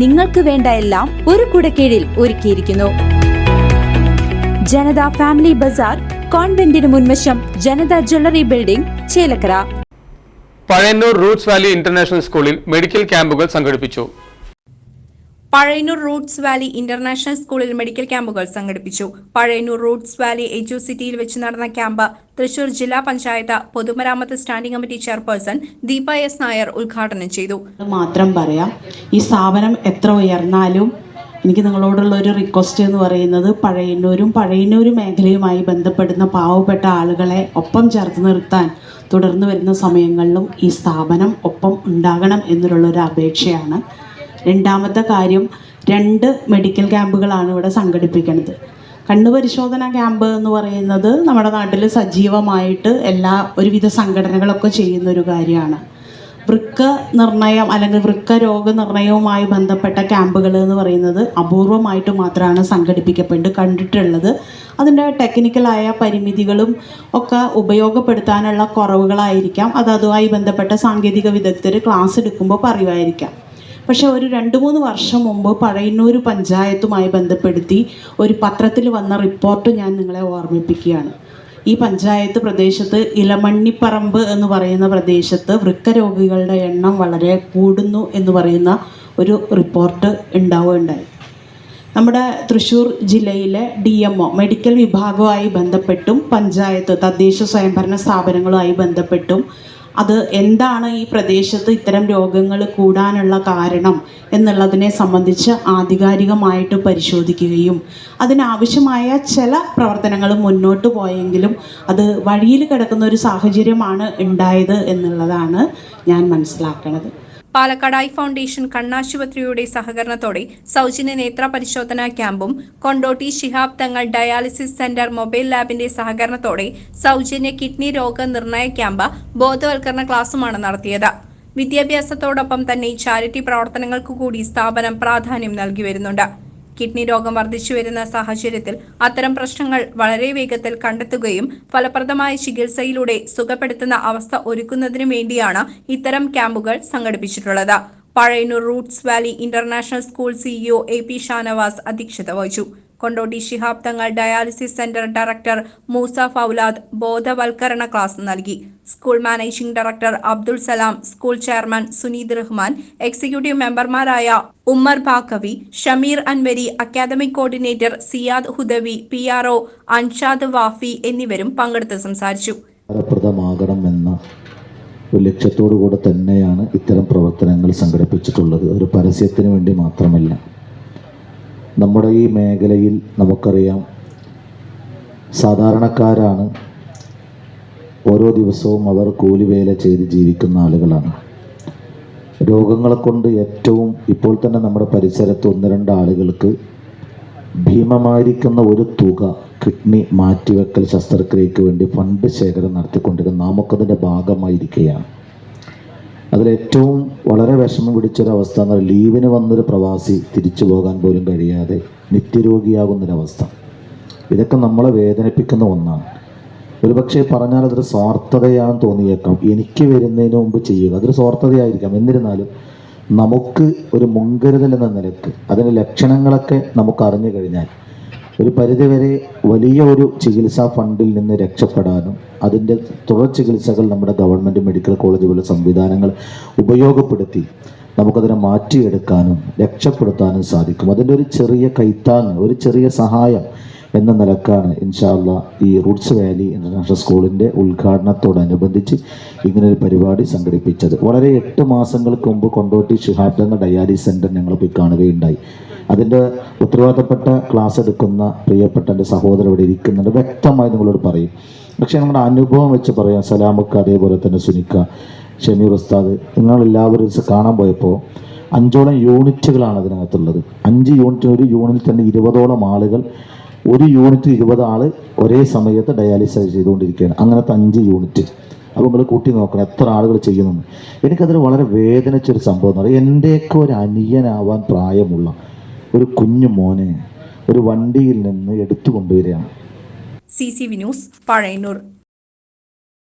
നിങ്ങൾക്ക് വേണ്ട എല്ലാം ഒരു കുടക്കീഴിൽ ഒരുക്കിയിരിക്കുന്നു. ജനത ഫാമിലി ബസാർ കോൺവെന്റിന് മുൻവശം Janata jewellery building Chelakkara. Pazhayannur roots valley international സ്കൂളിൽ മെഡിക്കൽ ക്യാമ്പുകൾ സംഘടിപ്പിച്ചു. പഴയന്നൂർ റൂട്ട്സ് വാലി ഇന്റർനാഷണൽ സ്കൂളിൽ മെഡിക്കൽ ക്യാമ്പുകൾ സംഘടിപ്പിച്ചു. പഴയന്നൂർ റൂട്ട്സ് വാലി എച്ച് സിറ്റിയിൽ വെച്ച് നടന്ന ക്യാമ്പ് തൃശൂർ ജില്ലാ പഞ്ചായത്ത് പൊതുമരാമത്ത് standing committee chairperson Deepa S Nair ഉദ്ഘാടനം ചെയ്തു. മാത്രം പറയാം ഈ സ്ഥാപനം എത്ര ഉയർന്നാലും എനിക്ക് നിങ്ങളോടുള്ള ഒരു റിക്വസ്റ്റ് എന്ന് പറയുന്നത് പഴയന്നൂരും പഴയന്നൂർ മേഖലയുമായി ബന്ധപ്പെടുന്ന പാവപ്പെട്ട ആളുകളെ ഒപ്പം ചേർത്ത് നിർത്താൻ തുടർന്ന് വരുന്ന സമയങ്ങളിലും ഈ സ്ഥാപനം ഒപ്പം ഉണ്ടാകണം എന്നുള്ള ഒരു അപേക്ഷയാണ് രണ്ടാമത്തെ കാര്യം രണ്ട് മെഡിക്കൽ ക്യാമ്പുകളാണ് ഇവിടെ സംഘടിപ്പിക്കുന്നത്. കണ്ണു പരിശോധന ക്യാമ്പ് എന്ന് പറയുന്നത് നമ്മുടെ നാട്ടിൽ സജീവമായിട്ട് എല്ലാ ഒരുവിധ സംഘടനകളൊക്കെ ചെയ്യുന്ന ഒരു കാര്യമാണ്. വൃക്ക നിർണയം അല്ലെങ്കിൽ വൃക്ക രോഗനിർണയവുമായി ബന്ധപ്പെട്ട ക്യാമ്പുകൾ എന്ന് പറയുന്നത് അപൂർവമായിട്ട് മാത്രമാണ് സംഘടിപ്പിക്കപ്പെട്ട് കണ്ടിട്ടുള്ളത്. അതിന്റെ ടെക്നിക്കലായ പരിമിതികളും ഒക്കെ ഉപയോഗപ്പെടുത്താനുള്ള കുറവുകളായിരിക്കാം. അത് അതുമായി ബന്ധപ്പെട്ട സാങ്കേതിക വിദഗ്ധർ ക്ലാസ് എടുക്കുമ്പോൾ പറയുമായിരിക്കാം. പക്ഷേ ഒരു രണ്ട് മൂന്ന് വർഷം മുമ്പ് പഴയന്നൂർ പഞ്ചായത്തുമായി ബന്ധപ്പെടുത്തി ഒരു പത്രത്തിൽ വന്ന റിപ്പോർട്ട് ഞാൻ നിങ്ങളെ ഓർമ്മിപ്പിക്കുകയാണ്. ഈ പഞ്ചായത്ത് പ്രദേശത്ത് ഇലമണ്ണിപ്പറമ്പ് എന്ന് പറയുന്ന പ്രദേശത്ത് വൃക്കരോഗികളുടെ എണ്ണം വളരെ കൂടുന്നു എന്ന് പറയുന്ന ഒരു റിപ്പോർട്ട് ഉണ്ടാവുകയുണ്ടായി. നമ്മുടെ തൃശ്ശൂർ ജില്ലയിലെ ഡി എം ഒ മെഡിക്കൽ വിഭാഗവുമായി ബന്ധപ്പെട്ടും പഞ്ചായത്ത് തദ്ദേശ സ്വയംഭരണ സ്ഥാപനങ്ങളുമായി ബന്ധപ്പെട്ടും അത് എന്താണ് ഈ പ്രദേശത്ത് ഇത്തരം രോഗങ്ങൾ കൂടാനുള്ള കാരണം എന്നുള്ളതിനെ സംബന്ധിച്ച് ആധികാരികമായിട്ട് പരിശോധിക്കുകയും അതിനാവശ്യമായ ചില പ്രവർത്തനങ്ങൾ മുന്നോട്ട് പോയെങ്കിലും അത് വഴിയിൽ കിടക്കുന്ന ഒരു സാഹചര്യമാണ് ഉണ്ടായത് എന്നുള്ളതാണ് ഞാൻ മനസ്സിലാക്കുന്നത് പാലക്കാട് ഐ ഫൗണ്ടേഷൻ കണ്ണാശുപത്രിയുടെ സഹകരണത്തോടെ സൗജന്യ നേത്ര പരിശോധനാ ക്യാമ്പും Kondotty Shihab Thangal dialysis centre mobile ലാബിന്റെ സഹകരണത്തോടെ സൗജന്യ കിഡ്നി രോഗ നിർണയ ക്യാമ്പ് ബോധവൽക്കരണ ക്ലാസുമാണ് നടത്തിയത്. വിദ്യാഭ്യാസത്തോടൊപ്പം തന്നെ ചാരിറ്റി പ്രവർത്തനങ്ങൾക്കു കൂടി സ്ഥാപനം പ്രാധാന്യം നൽകി വരുന്നുണ്ട്. കിഡ്നി രോഗം വർദ്ധിച്ചു വരുന്ന സാഹചര്യത്തിൽ അത്തരം പ്രശ്നങ്ങൾ വളരെ വേഗത്തിൽ കണ്ടെത്തുകയും ഫലപ്രദമായ ചികിത്സയിലൂടെ സുഖപ്പെടുത്തുന്ന അവസ്ഥ ഒരുക്കുന്നതിനു വേണ്ടിയാണ് ഇത്തരം ക്യാമ്പുകൾ സംഘടിപ്പിച്ചിട്ടുള്ളത്. Pazhayannur roots valley international school CEO A P Shanavas അധ്യക്ഷത വഹിച്ചു. Kondotty Shihab Thangal dialysis centre director Moosa Fowlad ബോധവൽക്കരണ ക്ലാസ് നൽകി. School managing director Abdul Salam school chairman Suneed Rahman executive മെമ്പർമാരായ Ummer Baqavi Shameer Anwari academic coordinator Siyad Hudavi P R O Anshad Wafy എന്നിവരും പങ്കെടുത്ത് സംസാരിച്ചു. ഒരു ലക്ഷ്യത്തോടു കൂടെ തന്നെയാണ് ഇത്തരം പ്രവർത്തനങ്ങൾ സംഘടിപ്പിച്ചിട്ടുള്ളത്. ഒരു പരസ്യത്തിന് വേണ്ടി മാത്രമല്ല. നമ്മുടെ ഈ മേഖലയിൽ നമുക്കറിയാം. സാധാരണക്കാരാണ് ഓരോ ദിവസവും അവർ കൂലിവേല ചെയ്ത് ജീവിക്കുന്ന ആളുകളാണ്. രോഗങ്ങളെ കൊണ്ട് ഏറ്റവും ഇപ്പോൾ തന്നെ നമ്മുടെ പരിസരത്ത് ഒന്ന് രണ്ട് ആളുകൾക്ക് ഭീമമായിരിക്കുന്ന ഒരു തുക കിഡ്നി മാറ്റിവെക്കൽ ശസ്ത്രക്രിയയ്ക്ക് വേണ്ടി ഫണ്ട് ശേഖരം നടത്തിക്കൊണ്ടിരുന്ന നമുക്കതിന്റെ ഭാഗമായിരിക്കുകയാണ്. അതിലേറ്റവും വളരെ വിഷമം പിടിച്ചൊരവസ്ഥ എന്ന് പറഞ്ഞാൽ ലീവിന് വന്നൊരു പ്രവാസി തിരിച്ചു പോകാൻ പോലും കഴിയാതെ നിത്യരോഗിയാകുന്നൊരവസ്ഥ. ഇതൊക്കെ നമ്മളെ വേദനിപ്പിക്കുന്ന ഒന്നാണ്. ഒരുപക്ഷെ പറഞ്ഞാൽ അതൊരു സ്വാർത്ഥതയാണെന്ന് തോന്നിയേക്കാം. എനിക്ക് വരുന്നതിന് മുമ്പ് ചെയ്യുക. അതൊരു സ്വാർത്ഥതയായിരിക്കാം. എന്നിരുന്നാലും നമുക്ക് ഒരു മുൻകരുതൽ എന്ന നിലയ്ക്ക് അതിന്റെ ലക്ഷണങ്ങളൊക്കെ നമുക്ക് അറിഞ്ഞു കഴിഞ്ഞാൽ ഒരു പരിധിവരെ വലിയ ഒരു ചികിത്സാ ഫണ്ടിൽ നിന്ന് രക്ഷപ്പെടാനും അതിന്റെ തുടർ ചികിത്സകൾ നമ്മുടെ ഗവൺമെന്റ് മെഡിക്കൽ കോളേജ് പോലെ സംവിധാനങ്ങൾ ഉപയോഗപ്പെടുത്തി നമുക്കതിനെ മാറ്റിയെടുക്കാനും രക്ഷപ്പെടുത്താനും സാധിക്കും. അതിന്റെ ഒരു ചെറിയ കൈത്താങ് ഒരു ചെറിയ സഹായം എന്ന നിലക്കാണ് ഇൻഷാല്ല ഈ റൂട്ട്സ് വാലി ഇന്റർനാഷണൽ സ്കൂളിന്റെ ഉദ്ഘാടനത്തോടനുബന്ധിച്ച് ഇങ്ങനൊരു പരിപാടി സംഘടിപ്പിച്ചത്. വളരെ എട്ട് മാസങ്ങൾക്ക് മുമ്പ് കൊണ്ടോട്ടി ശിഹാബ്ദങ്ങൾ ഡയാലിസ് സെന്റർ ഞങ്ങൾ പോയി കാണുകയുണ്ടായി. അതിന്റെ ഉത്തരവാദിത്തപ്പെട്ട ക്ലാസ് എടുക്കുന്ന പ്രിയപ്പെട്ട എന്റെ സഹോദരൻ ഇവിടെ ഇരിക്കുന്നുണ്ട്. വ്യക്തമായി നിങ്ങളോട് പറയും. പക്ഷേ നമ്മുടെ അനുഭവം വെച്ച് പറയാം. സലാമക്ക് അതേപോലെ തന്നെ സുനിക്ക ഷമീർ ഉസ്താദ് നിങ്ങളെല്ലാവരും കാണാൻ പോയപ്പോൾ അഞ്ചോളം യൂണിറ്റുകളാണ് അതിനകത്തുള്ളത്. അഞ്ച് യൂണിറ്റ് ഒരു യൂണിറ്റിൽ തന്നെ ഇരുപതോളം ആളുകൾ ഒരു യൂണിറ്റ് ഇരുപത് ആൾ ഒരേ സമയത്ത് ഡയാലിസൈസ് ചെയ്തുകൊണ്ടിരിക്കുകയാണ്. അങ്ങനത്തെ അഞ്ച് യൂണിറ്റ് അപ്പോൾ നിങ്ങൾ കൂട്ടി നോക്കണം എത്ര ആളുകൾ ചെയ്യുന്നു എനിക്കതിൽ വളരെ വേദനിച്ചൊരു സംഭവം എന്ന് പറയുന്നത് എന്റെയൊക്കെ ഒരു അനിയനാവാൻ പ്രായമുള്ള ഒരു കുഞ്ഞു മോനെ ഒരു വണ്ടിയിൽ നിന്ന് എടുത്തു കൊണ്ടുവരികയാണ് C C V news Pazhayannur.